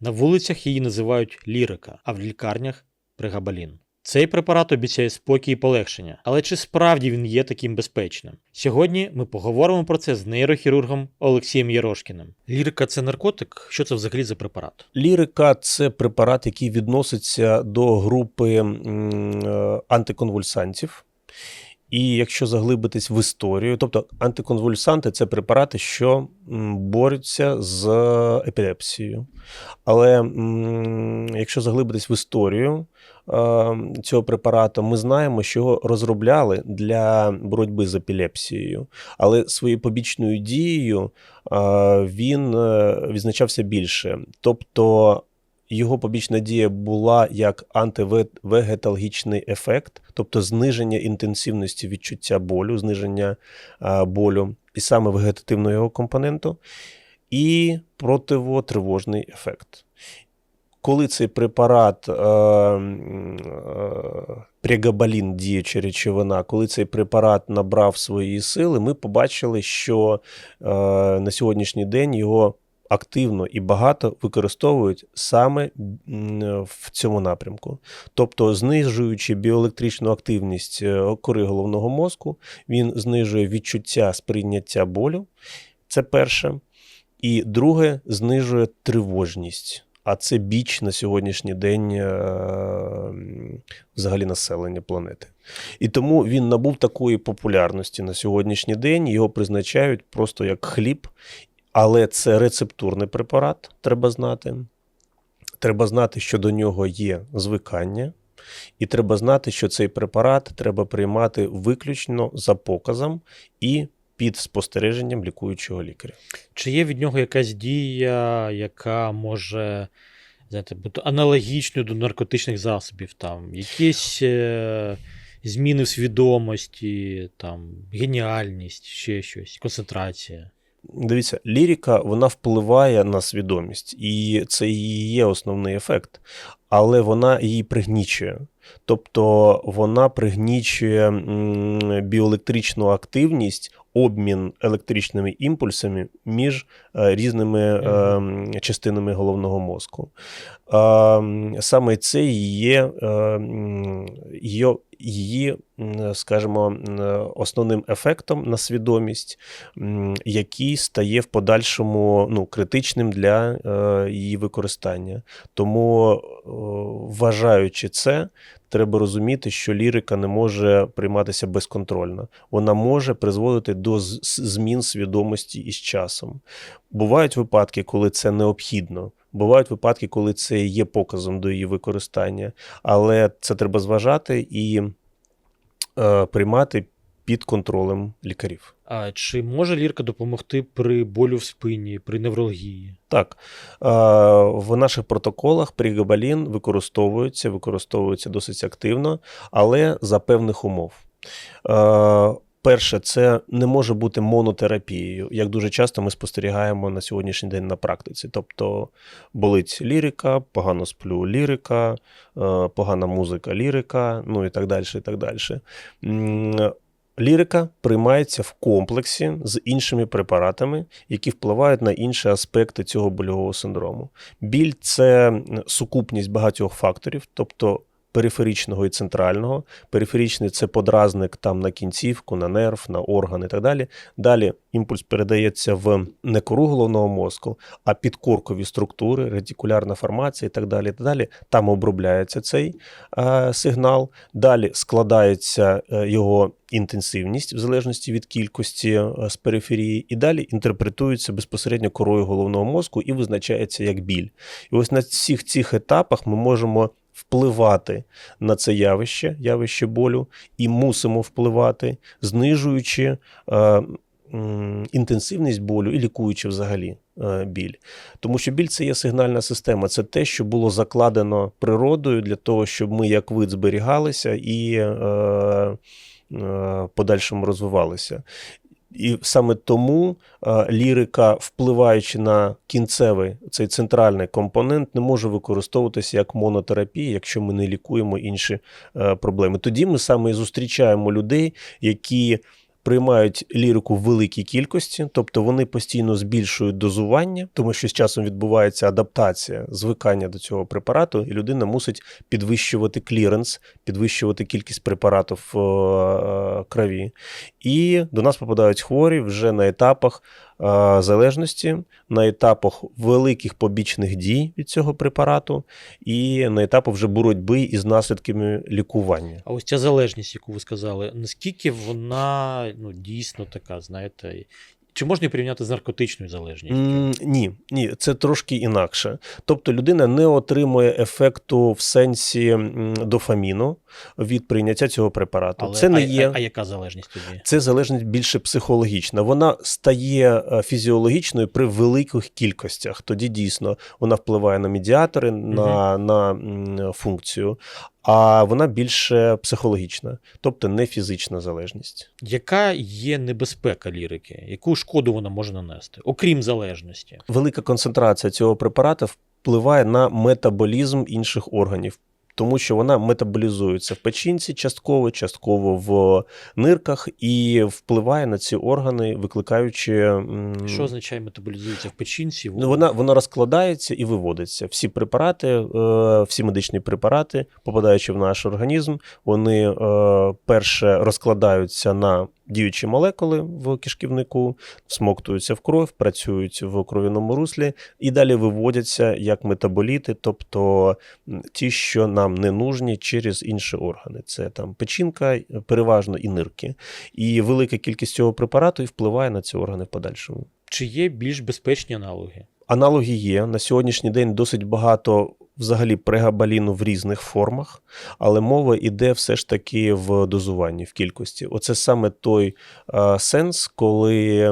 На вулицях її називають лірика, а в лікарнях пригабалін. Цей препарат обіцяє спокій і полегшення, але чи справді він є таким безпечним? Сьогодні ми поговоримо про це з нейрохірургом Олексієм Ярошкіним. Лірика це наркотик? Що це взагалі за препарат? Лірика це препарат, який відноситься до групи е, антиконвульсантів. І якщо заглибитись в історію, тобто антиконвульсанти це препарати, що борються з епілепсією. Але якщо заглибитись в історію е, цього препарату, ми знаємо, що його розробляли для боротьби з епілепсією, але своєю побічною дією е, він е, відзначався більше. Тобто його побічна дія була як антивегеталгічний ефект, тобто зниження інтенсивності відчуття болю, зниження болю, і саме вегетативного його компоненту, і противотривожний ефект. Коли цей препарат е, е, прегабалін, діюча речовина, коли цей препарат набрав свої сили, ми побачили, що е, на сьогоднішній день його активно і багато використовують саме в цьому напрямку. Тобто, знижуючи біоелектричну активність е, кори головного мозку, він знижує відчуття сприйняття болю. Це перше. І друге, знижує тривожність. А це біч на сьогоднішній день е, взагалі населення планети. І тому він набув такої популярності на сьогоднішній день. Його призначають просто як хліб, але це рецептурний препарат, треба знати. Треба знати, що до нього є звикання, і треба знати, що цей препарат треба приймати виключно за показом і під спостереженням лікуючого лікаря. Чи є від нього якась дія, яка може знаєте, бути аналогічною до наркотичних засобів? Там якісь е, зміни в свідомості, там, геніальність, ще щось, концентрація. Дивіться, лірика вона впливає на свідомість, і це і є основний ефект, але вона її пригнічує. Тобто вона пригнічує біоелектричну активність, обмін електричними імпульсами між е, різними е, частинами головного мозку. Е, Саме це є е, її, її, скажімо, основним ефектом на свідомість, який стає в подальшому ну, критичним для е, її використання. Тому, вважаючи це, треба розуміти, що лірика не може прийматися безконтрольно. Вона може призводити до змін свідомості із часом. Бувають випадки, коли це необхідно. Бувають випадки, коли це є показом до її використання, але це треба зважати і е, приймати під контролем лікарів. А чи може лірка допомогти при болю в спині, при невралгії? Так, е, в наших протоколах пригабалін використовується, використовується досить активно, але за певних умов. Перше, це не може бути монотерапією, як дуже часто ми спостерігаємо на сьогоднішній день на практиці. Тобто болить лірика, погано сплю лірика, е, погана музика лірика, ну і так далі. І так далі. Лірика приймається в комплексі з іншими препаратами, які впливають на інші аспекти цього больового синдрому. Біль це сукупність багатьох факторів, тобто периферичного і центрального. Периферичний це подразник там на кінцівку, на нерв, на орган і так далі. Далі імпульс передається в не кору головного мозку, а підкоркові структури, ретикулярна формація і так далі. І так далі. Там обробляється цей е, сигнал. Далі складається е, його інтенсивність в залежності від кількості е, з периферії, і далі інтерпретується безпосередньо корою головного мозку і визначається як біль. І ось на всіх цих етапах ми можемо впливати на це явище, явище болю, і мусимо впливати, знижуючи е, інтенсивність болю і лікуючи взагалі е, біль. Тому що біль це є сигнальна система, це те, що було закладено природою для того, щоб ми як вид зберігалися і е, е, подальшому розвивалися. І саме тому е, лірика, впливаючи на кінцевий цей центральний компонент, не може використовуватися як монотерапія, якщо ми не лікуємо інші е, проблеми. Тоді ми саме і зустрічаємо людей, які приймають лірику в великій кількості, тобто вони постійно збільшують дозування, тому що з часом відбувається адаптація, звикання до цього препарату, і людина мусить підвищувати кліренс, підвищувати кількість препарату в е, крові. І до нас попадають хворі вже на етапах е, залежності, на етапах великих побічних дій від цього препарату, і на етапах вже боротьби із наслідками лікування. А ось ця залежність, яку ви сказали, наскільки вона ну, дійсно така, знаєте, чи можна її порівняти з наркотичною залежністю? М, Ні, ні, це трошки інакше. Тобто людина не отримує ефекту в сенсі дофаміну від прийняття цього препарату. Але, це не а, є. а, а яка залежність тоді? Це залежність більше психологічна. Вона стає е, фізіологічною при великих кількостях. Тоді дійсно вона впливає на медіатори, на, на м, функцію, а вона більше психологічна, тобто не фізична залежність. Яка є небезпека лірики? Яку шкоду вона може нанести, окрім залежності? Велика концентрація цього препарату впливає на метаболізм інших органів. Тому що вона метаболізується в печінці частково, частково в нирках і впливає на ці органи, викликаючи Що означає метаболізується в печінці? Ну, вона, вона розкладається і виводиться. Всі препарати, е, всі медичні препарати, попадаючи в наш організм, вони е, перше розкладаються на діючі молекули в кишківнику, всмоктуються в кров, працюють в кров'яному руслі і далі виводяться як метаболіти, тобто ті, що нам не нужні через інші органи. Це там печінка, переважно і нирки. І велика кількість цього препарату і впливає на ці органи в подальшому. Чи є більш безпечні аналоги? Аналоги є. На сьогоднішній день досить багато взагалі прегабаліну в різних формах, але мова йде все ж таки в дозуванні, в кількості. Оце саме той е, сенс, коли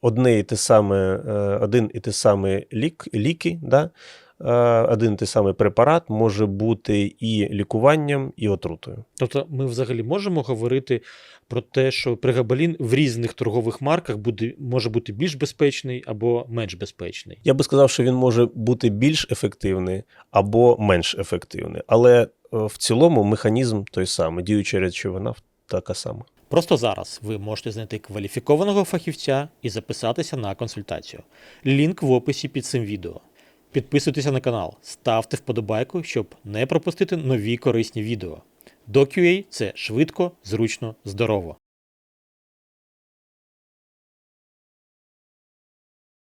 одне і те саме, е, один і те саме лік, ліки, да? Е, один той самий препарат може бути і лікуванням, і отрутою. Тобто ми взагалі можемо говорити про те, що прегабалін в різних торгових марках буде, може бути більш безпечний або менш безпечний. Я би сказав, що він може бути більш ефективний або менш ефективний, але е, в цілому механізм той самий, діюча речовина така сама. Просто зараз ви можете знайти кваліфікованого фахівця і записатися на консультацію. Лінк в описі під цим відео. Підписуйтеся на канал, ставте вподобайку, щоб не пропустити нові корисні відео. DoQA – це швидко, зручно, здорово.